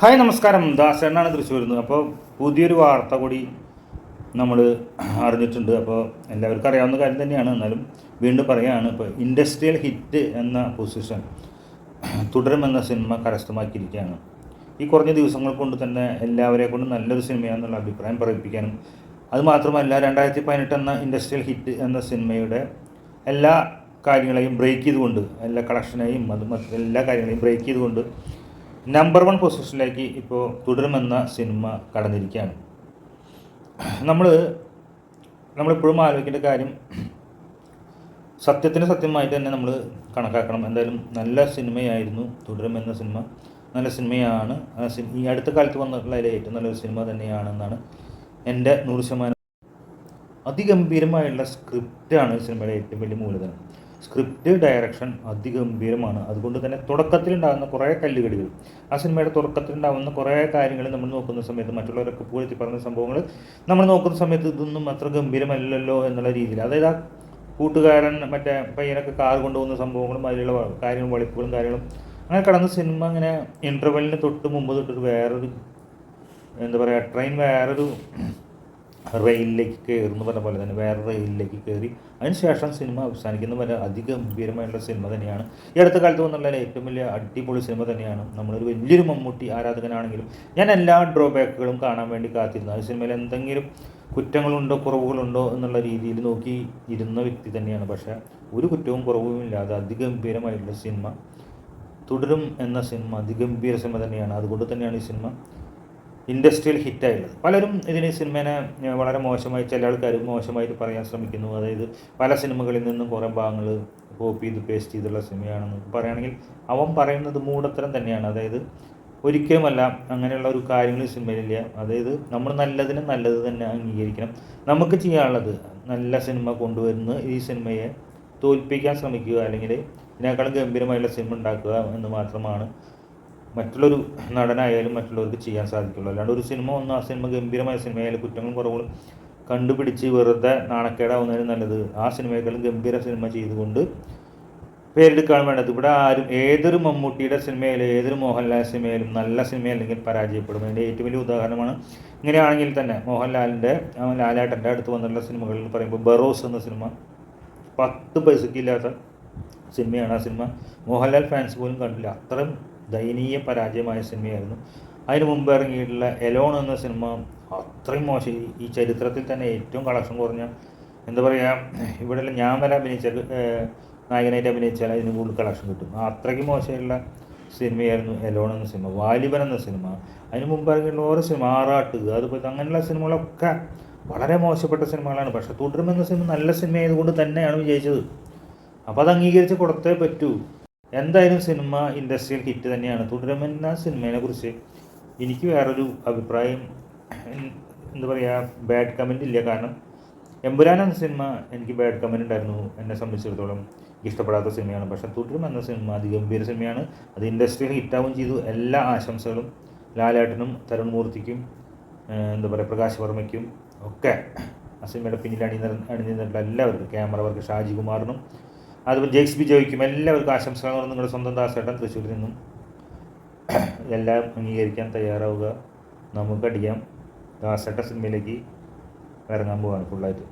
Hi നമസ്കാരം. ദാസേണ്ണാണ് തൃശ്ശൂരിൽ നിന്ന്. അപ്പോൾ പുതിയൊരു വാർത്ത കൂടി നമ്മൾ അറിഞ്ഞിട്ടുണ്ട്. അപ്പോൾ എല്ലാവർക്കും അറിയാവുന്ന കാര്യം തന്നെയാണ്. എന്നാലും വീണ്ടും പറയുകയാണ് ഇപ്പോൾ ഇൻഡസ്ട്രിയൽ ഹിറ്റ് എന്ന പൊസിഷൻ തുടരുമെന്ന സിനിമ കരസ്ഥമാക്കിയിരിക്കുകയാണ്. ഈ കുറഞ്ഞ ദിവസങ്ങൾ കൊണ്ട് തന്നെ എല്ലാവരെ കൊണ്ട് നല്ലൊരു സിനിമയാണെന്നുള്ള അഭിപ്രായം പ്രകടിപ്പിക്കാനും അതുമാത്രമല്ല രണ്ടായിരത്തി പതിനെട്ട് എന്ന ഇൻഡസ്ട്രിയൽ ഹിറ്റ് എന്ന സിനിമയുടെ എല്ലാ കാര്യങ്ങളെയും ബ്രേക്ക് ചെയ്തുകൊണ്ട് എല്ലാ കളക്ഷനെയും അത് എല്ലാ കാര്യങ്ങളെയും ബ്രേക്ക് ചെയ്തുകൊണ്ട് നമ്പർ വൺ പൊസിഷനിലേക്ക് ഇപ്പോൾ തുടരുമെന്ന സിനിമ കടന്നിരിക്കുകയാണ്. നമ്മൾ നമ്മളെപ്പോഴും ആലോചിക്കേണ്ട കാര്യം സത്യത്തിന് സത്യമായി തന്നെ നമ്മൾ കണക്കാക്കണം. എന്തായാലും നല്ല സിനിമയായിരുന്നു തുടരുമെന്ന സിനിമ നല്ല സിനിമയാണ്. ഈ അടുത്ത കാലത്ത് വന്നിട്ടുള്ള ഏറ്റവും നല്ലൊരു സിനിമ തന്നെയാണെന്നാണ് എന്റെ നൂറ് ശതമാനം. അതിഗംഭീരമായുള്ള സ്ക്രിപ്റ്റാണ് സിനിമയുടെ ഏറ്റവും വലിയ മൂലധനം. സ്ക്രിപ്റ്റ് ഡയറക്ഷൻ അതിഗംഭീരമാണ്. അതുകൊണ്ട് തന്നെ തുടക്കത്തിലുണ്ടാകുന്ന കുറേ കല്ലുകടികൾ ആ സിനിമയുടെ തുടക്കത്തിലുണ്ടാകുന്ന കുറേ കാര്യങ്ങൾ നമ്മൾ നോക്കുന്ന സമയത്ത് മറ്റുള്ളവരൊക്കെ പൂഴ്ത്തി പറഞ്ഞ സംഭവങ്ങൾ നമ്മൾ നോക്കുന്ന സമയത്ത് ഇതൊന്നും അത്ര ഗംഭീരമല്ലല്ലോ എന്നുള്ള രീതിയിൽ. അതായത് ആ കൂട്ടുകാരൻ മറ്റേ പയ്യനൊക്കെ കാർ കൊണ്ടുപോകുന്ന സംഭവങ്ങളും അതിലുള്ള കാര്യങ്ങളും വളിപ്പുകളും കാര്യങ്ങളും അങ്ങനെ കടന്ന സിനിമ അങ്ങനെ ഇന്റർവെല്ലിന് തൊട്ട് മുമ്പ് തൊട്ടൊരു വേറൊരു എന്താ പറയുക ട്രെയിൻ വേറൊരു റെയിലിലേക്ക് കയറുന്നു പറഞ്ഞ പോലെ തന്നെ വേറെ റെയിലിലേക്ക് കയറി അതിനുശേഷം സിനിമ അവസാനിക്കുന്ന വരെ അതിഗംഭീരമായിട്ടുള്ള സിനിമ തന്നെയാണ്. ഈ അടുത്ത കാലത്ത് വന്നുള്ള ഏറ്റവും വലിയ അടിപൊളി സിനിമ തന്നെയാണ്. നമ്മളൊരു വലിയൊരു മമ്മൂട്ടി ആരാധകനാണെങ്കിലും ഞാൻ എല്ലാ ഡ്രോബാക്കുകളും കാണാൻ വേണ്ടി കാത്തിരുന്നു. ആ സിനിമയിൽ എന്തെങ്കിലും കുറ്റങ്ങളുണ്ടോ കുറവുകളുണ്ടോ എന്നുള്ള രീതിയിൽ നോക്കി ഇരുന്ന വ്യക്തി തന്നെയാണ്. പക്ഷേ ഒരു കുറ്റവും കുറവും ഇല്ലാതെ അതിഗംഭീരമായിട്ടുള്ള സിനിമ തുടരും എന്ന സിനിമ അതിഗംഭീര സിനിമ തന്നെയാണ്. അതുകൊണ്ട് തന്നെയാണ് ഈ സിനിമ ഇൻഡസ്ട്രിയൽ ഹിറ്റായുള്ളത്. പലരും ഇതിന് സിനിമേനെ വളരെ മോശമായി ചില ആൾക്കാർ മോശമായിട്ട് പറയാൻ ശ്രമിക്കുന്നു. അതായത് പല സിനിമകളിൽ നിന്നും കുറേ ഭാഗങ്ങൾ കോപ്പി ചെയ്ത് പേസ്റ്റ് ചെയ്തുള്ള സിനിമയാണെന്ന് പറയുകയാണെങ്കിൽ അവൻ പറയുന്നത് മൂടത്തരം തന്നെയാണ്. അതായത് ഒരിക്കലുമല്ല അങ്ങനെയുള്ള ഒരു കാര്യങ്ങൾ സിനിമയിലില്ല. അതായത് നമ്മൾ നല്ലതിന് നല്ലത് തന്നെ അംഗീകരിക്കണം. നമുക്ക് ചെയ്യാനുള്ളത് നല്ല സിനിമ കൊണ്ടുവരുന്ന ഈ സിനിമയെ തോൽപ്പിക്കാൻ ശ്രമിക്കുക. അല്ലെങ്കിൽ ഇതിനേക്കാളും ഗംഭീരമായുള്ള സിനിമ ഉണ്ടാക്കുക എന്ന് മാത്രമാണ് മറ്റുള്ളൊരു നടനായാലും മറ്റുള്ളവർക്ക് ചെയ്യാൻ സാധിക്കുള്ളൂ. അല്ലാണ്ട് ഒരു സിനിമ ഒന്ന് ആ സിനിമ ഗംഭീരമായ സിനിമയായാലും കുറ്റങ്ങളും കുറവുകളും കണ്ടുപിടിച്ച് വെറുതെ നാണക്കേടാവുന്നതിന് നല്ലത്. ആ സിനിമയെക്കാളും ഗംഭീര സിനിമ ചെയ്തുകൊണ്ട് പേരെടുക്കാൻ വേണ്ടത് ഇവിടെ ആരും ഏതൊരു മമ്മൂട്ടിയുടെ സിനിമയിലും ഏതൊരു മോഹൻലാൽ സിനിമയിലും നല്ല സിനിമ അല്ലെങ്കിൽ പരാജയപ്പെടും. അതിന്റെ ഏറ്റവും വലിയ ഉദാഹരണമാണ് ഇങ്ങനെയാണെങ്കിൽ തന്നെ മോഹൻലാലിന്റെ ലാലാട്ടന്റെ അടുത്ത് വന്നിട്ടുള്ള സിനിമകളിൽ പറയുമ്പോൾ ബറോസ് എന്ന സിനിമ. പത്ത് പൈസക്കില്ലാത്ത സിനിമയാണ് ആ സിനിമ. മോഹൻലാൽ ഫാൻസ് പോലും കണ്ടില്ല. അത്രയും ദയനീയ പരാജയമായ സിനിമയായിരുന്നു. അതിന് മുമ്പ് ഇറങ്ങിയിട്ടുള്ള എലോൺ എന്ന സിനിമ അത്രയും മോശം. ഈ- ചരിത്രത്തിൽ തന്നെ ഏറ്റവും കളക്ഷൻ കുറഞ്ഞ എന്താ പറയുക ഇവിടെ ഞാൻ വരെ അഭിനയിച്ച നായകനായിട്ട് അഭിനയിച്ചാൽ അതിന് കൂടുതൽ കളക്ഷൻ കിട്ടും. അത്രയ്ക്ക് മോശമുള്ള സിനിമയായിരുന്നു എലോൺ എന്ന സിനിമ. വാലിബൻ എന്ന സിനിമ. അതിന് മുമ്പ് ഇറങ്ങിയിട്ടുള്ള ഓരോ സിനിമ ആറാട്ട് അതുപോലെ അങ്ങനെയുള്ള സിനിമകളൊക്കെ വളരെ മോശപ്പെട്ട സിനിമകളാണ്. പക്ഷേ തുടരുമെന്ന സിനിമ നല്ല സിനിമ ആയതുകൊണ്ട് തന്നെയാണ് വിജയിച്ചത്. അപ്പോൾ അത് അംഗീകരിച്ച് കൊടുത്തേ പറ്റൂ. എന്തായാലും സിനിമ ഇൻഡസ്ട്രിയൽ ഹിറ്റ് തന്നെയാണ്. തുടരുമെന്ന സിനിമയെ കുറിച്ച് എനിക്ക് വേറൊരു അഭിപ്രായം എന്താ പറയുക ബാഡ് കമന്റ് ഇല്ല. കാരണം എമ്പുരാൻ എന്ന സിനിമ എനിക്ക് ബാഡ് കമന്റ് ഉണ്ടായിരുന്നു എന്നെ സംബന്ധിച്ചിടത്തോളം ഇഷ്ടപ്പെടാത്ത സിനിമയാണ്. പക്ഷേ തുടരും എന്ന സിനിമ അതിഗംഭീര സിനിമയാണ്. അത് ഇൻഡസ്ട്രിയിൽ ഹിറ്റാവുകയും ചെയ്തു. എല്ലാ ആശംസകളും ലാലേട്ടനും തരുൺ മൂർത്തിക്കും എന്താ പറയുക പ്രകാശ് വർമ്മയ്ക്കും ഒക്കെ. ആ സിനിമയുടെ പിന്നിൽ അണിനിര അണിനിരുന്നിട്ടുള്ള എല്ലാവർക്കും ക്യാമറ വർക്ക് ഷാജി കുമാറിനും അതുപോലെ ജെയ്സ് ബി ജോയ്ക്കും. എല്ലാവർക്കും ആശംസകൾ നിങ്ങളുടെ സ്വന്തം ദാസേട്ടൻ തൃശ്ശൂരിൽ നിന്നും എല്ലാം അംഗീകരിക്കാൻ തയ്യാറാവുക. നമുക്കടിക്കാം ദാസേട്ട സിനിമയിലേക്ക് ഇറങ്ങാൻ പോവാണ് ഫുള്ളായിട്ട്